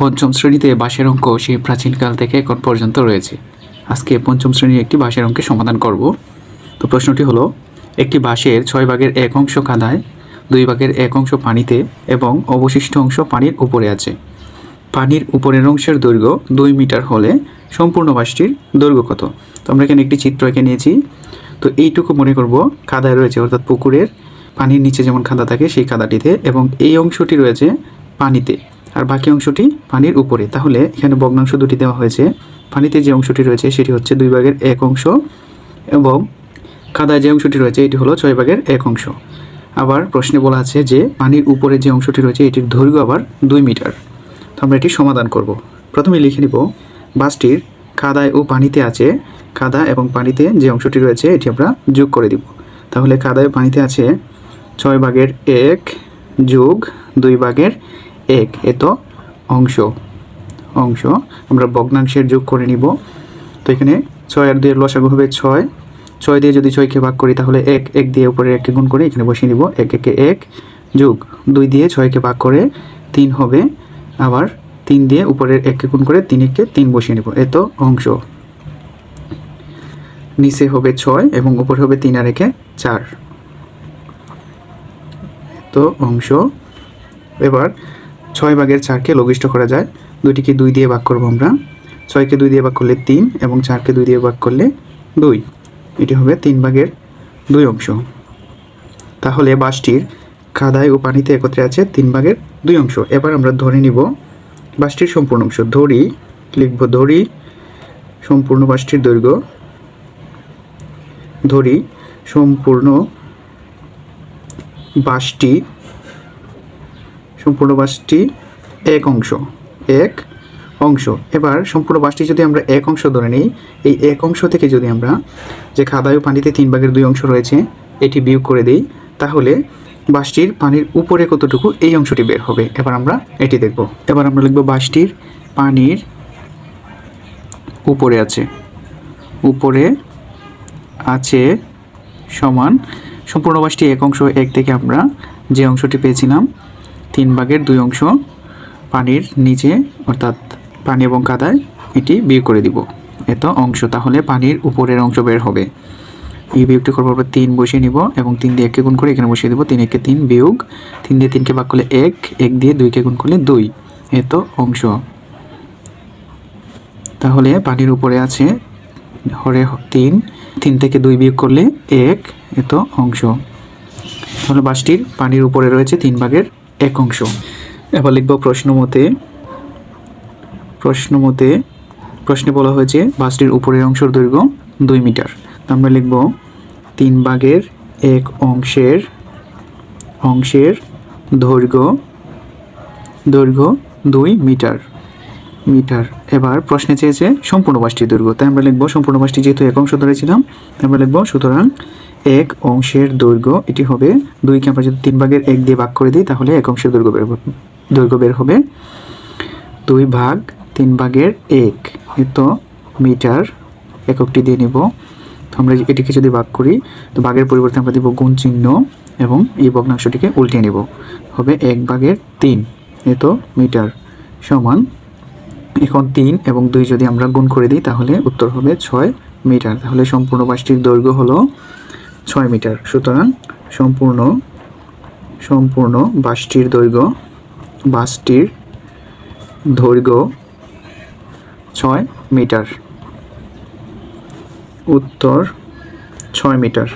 পঞ্চম শ্রেণীতে বাঁশের অঙ্ক সেই প্রাচীনকাল থেকে এখন পর্যন্ত রয়েছে। আজকে পঞ্চম শ্রেণির একটি বাঁশের অঙ্কের সমাধান করব। তো প্রশ্নটি হলো, একটি বাঁশের ছয় ভাগের এক অংশ কাদায় দুই ভাগের এক অংশ পানিতে এবং অবশিষ্ট অংশ পানির উপরে আছে। পানির উপরের অংশের দৈর্ঘ্য দুই মিটার হলে সম্পূর্ণ বাঁশটির দৈর্ঘ্য কত? তো আমরা এখানে একটি চিত্র এঁকে নিয়েছি। তো এইটুকু মনে করব কাদায় রয়েছে, অর্থাৎ পুকুরের পানির নিচে যেমন কাদা থাকে সেই কাদাটিতে এবং এই অংশটি রয়েছে পানিতে। আর বাকি অংশটি পানির উপরে। তাহলে এখানে ভগ্নাংশ দুটি দেওয়া হয়েছে। পানিতে যে অংশটি রয়েছে সেটি হচ্ছে দুই ভাগের এক অংশ এবং কাদায় যে অংশটি রয়েছে এটি হলো ছয় ভাগের এক অংশ। আবার প্রশ্নে বলা আছে যে পানির উপরে যে অংশটি রয়েছে এটির দৈর্ঘ্য আবার দুই মিটার। তো আমরা এটি সমাধান করব। প্রথমে লিখে নিব, বাসটির কাদায় ও পানিতে আছে কাদা এবং পানিতে যে অংশটি রয়েছে এটি আমরা যোগ করে দিব। তাহলে কাদায় পানিতে আছে ছয় ভাগের এক যোগ দুই ভাগের এক এত অংশ। অংশ। আমরা ভগ্নাংশের যোগ করে নিব। তো এখানে ছয় আর দুইয়ের লসাগু হবে ছয়। ছয় দিয়ে যদি ছয়কে ভাগ করি তাহলে এক এক দিয়ে উপরে এককে গুণ করে এখানে বসিয়ে নিব এক, একে এক যোগ। দুই দিয়ে ছয়কে ভাগ করে তিন হবে। আবার তিন দিয়ে উপরের এককে গুণ করে তিন এককে তিন বসিয়ে নেব। এত অংশ। নিচে হবে ছয় এবং উপরে হবে তিন আর একে চার। তো অংশ। এবার ছয় ভাগের চারকে লঘিষ্ঠ করা যায়। দুইটিকে দুই দিয়ে ভাগ করব আমরা। ছয়কে দুই দিয়ে ভাগ করলে তিন এবং চারকে দুই দিয়ে ভাগ করলে দুই। এটি হবে তিন ভাগের দুই অংশ। তাহলে বাসটির কাদায় ও পানিতে একত্রে আছে তিন ভাগের দুই অংশ। এবার আমরা ধরে নিব বাসটির সম্পূর্ণ অংশ। ধরি, লিখব ধরি, সম্পূর্ণ বাসটির দৈর্ঘ্য। ধরি, সম্পূর্ণ বাসটি সম্পূর্ণ বাসটি এক অংশ এক অংশ। এবার সম্পূর্ণ বাসটি যদি আমরা এক অংশ ধরে নিই, এই এক অংশ থেকে যদি আমরা যে খাদায় পানিতে তিন ভাগের দুই অংশ রয়েছে, এটি বিয়োগ করে দিই, তাহলে বাসটির পানির উপরে কতটুকু এই অংশটি বের হবে? এবার আমরা এটি দেখব। এবার আমরা লিখব বাসটির পানির উপরে আছে উপরে আছে সমান, সম্পূর্ণ বাসটি এক অংশ, এক থেকে আমরা যে অংশটি পেয়েছিলাম তিন ভাগের দুই অংশ পানির নিচে, অর্থাৎ পানি এবং কাদায় এটি বিয়োগ করে দিব। এত অংশ, তাহলে পানির উপরের অংশ বের হবে। এই বিয়োগটি করবার পর তিন বসিয়ে নিব এবং তিন দিয়ে এককে গুণ করে এখানে বসিয়ে দেবো। তিন একে তিন বিয়োগ, তিন দিয়ে তিনকে ভাগ করলে এক এক দিয়ে দুইকে গুণ করলে দুই। এত অংশ। তাহলে পানির উপরে আছে হরে তিন তিন থেকে দুই বিয়োগ করলে এক, এত অংশ। তাহলে বাসটির পানির উপরে রয়েছে তিন ভাগের এক অংশ। এবার লিখব প্রশ্ন মতে প্রশ্ন মতে প্রশ্নে বলা হয়েছে বাসটির উপরের অংশের দৈর্ঘ্য দুই মিটার। আমরা লিখব তিন ভাগের এক অংশের অংশের দৈর্ঘ্য দৈর্ঘ্য দুই মিটার মিটার। এবার প্রশ্নে চেয়েছে সম্পূর্ণ বাসটির দৈর্ঘ্য। তাই আমরা লিখব সম্পূর্ণ বাসটি যেহেতু এক অংশ ধরেছিলাম আমরা লিখব সুতরাং এক অংশের দৈর্ঘ্য, এটি হবে দুইকে আমরা যদি তিন ভাগের এক দিয়ে ভাগ করে দিই, তাহলে এক অংশের দৈর্ঘ্য বের দৈর্ঘ্য বের হবে দুই ভাগ তিন ভাগের এক। এত মিটার এককটি দিয়ে নিব। তো আমরা এটিকে যদি ভাগ করি, তো ভাগের পরিবর্তে আমরা দিব গুণ চিহ্ন এবং এই ভগ্নাংশটিকে উল্টে নিব। হবে এক ভাগের তিন। এত মিটার সমান এখন তিন এবং দুই যদি আমরা গুণ করে দিই, তাহলে উত্তর হবে ছয় মিটার। তাহলে সম্পূর্ণ বাসটির দৈর্ঘ্য হলো ছয় মিটার। সুতরাং সম্পূর্ণ সম্পূর্ণ বাসটির দৈর্ঘ্য বাসটির দৈর্ঘ্য ছয় মিটার। উত্তর ছয় মিটার।